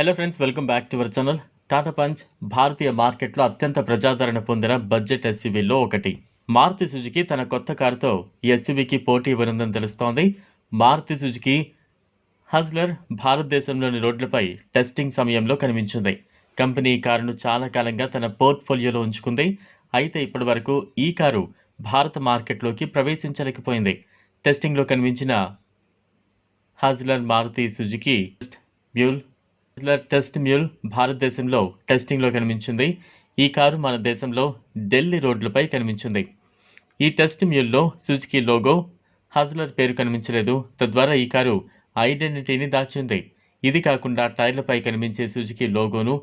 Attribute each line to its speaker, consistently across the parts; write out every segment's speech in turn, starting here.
Speaker 1: Hello friends welcome back to our channel Tata Punch భారతీయ మార్కెట్లో అత్యంత ప్రజాదరణ పొందిన బడ్జెట్ ఎస్యూవీలో ఒకటి. మారుతి సుజుకి తన కొత్త కారుతో ఎస్యూవీకి పోటీ ఇవ్వనుందని తెలుస్తోంది. మారుతి సుజుకి హజ్లర్ భారతదేశంలోని రోడ్లపై టెస్టింగ్ సమయంలో కనిపించింది. కంపెనీ ఈ కారును చాలా కాలంగా తన పోర్ట్ఫోలియోలో ఉంచుకుంది. అయితే ఇప్పటి వరకు ఈ కారు భారత మార్కెట్లోకి ప్రవేశించలేకపోయింది. టెస్టింగ్లో కనిపించిన Hustler Maruti Suzuki బ్యూల్ test mule భారతదేశంలో టెస్టింగ్లో కనిపించింది. ఈ కారు మన దేశంలో ఢిల్లీ రోడ్లపై కనిపించింది. ఈ టెస్ట్ మ్యూల్లో సుజుకి లోగో హజ్లర్ పేరు కనిపించలేదు. తద్వారా ఈ కారు ఐడెంటిటీని దాచింది. ఇది కాకుండా టైర్లపై కనిపించే సుజుకి లోగోను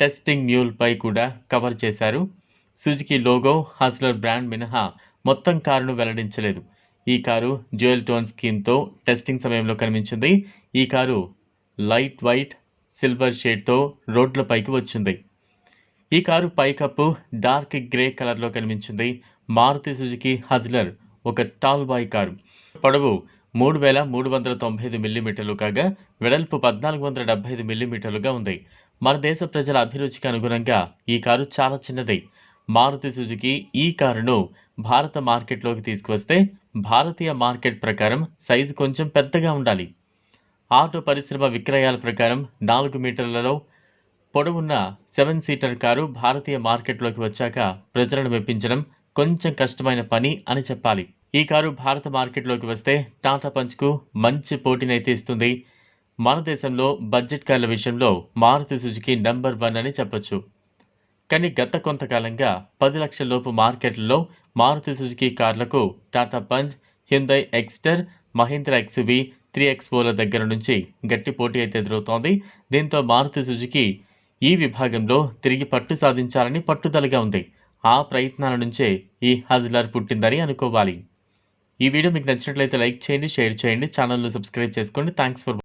Speaker 1: టెస్టింగ్ మ్యూల్పై కూడా కవర్ చేశారు. సుజుకి లోగో హజ్లర్ బ్రాండ్ మినహా మొత్తం కారును వెల్లడించలేదు. ఈ కారు జ్యువెల్ టోన్ స్కీమ్తో టెస్టింగ్ సమయంలో కనిపించింది. ఈ కారు లైట్ వైట్ సిల్వర్ షేడ్తో రోడ్లపైకి వచ్చింది. ఈ కారు పైకప్పు డార్క్ గ్రే కలర్లో కనిపించింది. మారుతి సుజుకి హజ్లర్ ఒక టాల్ బాయ్ కారు. పొడవు మూడు వేల మూడు వందల తొంభై ఐదు మిల్లీమీటర్లు కాగా వెడల్పు పద్నాలుగు వందల డెబ్బై ఐదు మిల్లీమీటర్లుగా ఉంది. మన దేశ ప్రజల అభిరుచికి అనుగుణంగా ఈ కారు చాలా చిన్నది. మారుతి సుజుకి ఈ కారును భారత మార్కెట్లోకి తీసుకువస్తే భారతీయ మార్కెట్ ప్రకారం సైజు కొంచెం పెద్దగా ఉండాలి. ఆటో పరిశ్రమ విక్రయాల ప్రకారం నాలుగు మీటర్లలో పొడవున్న సెవెన్ సీటర్ కారు భారతీయ మార్కెట్లోకి వచ్చాక ప్రజలను మెప్పించడం కొంచెం కష్టమైన పని అని చెప్పాలి. ఈ కారు భారత మార్కెట్లోకి వస్తే టాటా పంచ్కు మంచి పోటీనైతే ఇస్తుంది. మన దేశంలో బడ్జెట్ కార్ల విషయంలో మారుతి సుజుకి నెంబర్ వన్ అని చెప్పొచ్చు. కానీ గత కొంతకాలంగా పది లక్షల లోపు మార్కెట్లలో Maruti Suzuki కార్లకు Tata Punch Hyundai Exter Mahindra XUV three ఎక్స్పోల దగ్గర నుంచి గట్టి పోటీ అయితే ఎదురవుతోంది. దీంతో మారుతి సుజుకి ఈ విభాగంలో తిరిగి పట్టు సాధించాలని పట్టుదలగా ఉంది. ఆ ప్రయత్నాల నుంచే ఈ హజ్లర్ పుట్టిందని అనుకోవాలి. ఈ వీడియో మీకు నచ్చినట్లయితే లైక్ చేయండి షేర్ చేయండి ఛానల్ను సబ్స్క్రైబ్ చేసుకోండి. Thanks for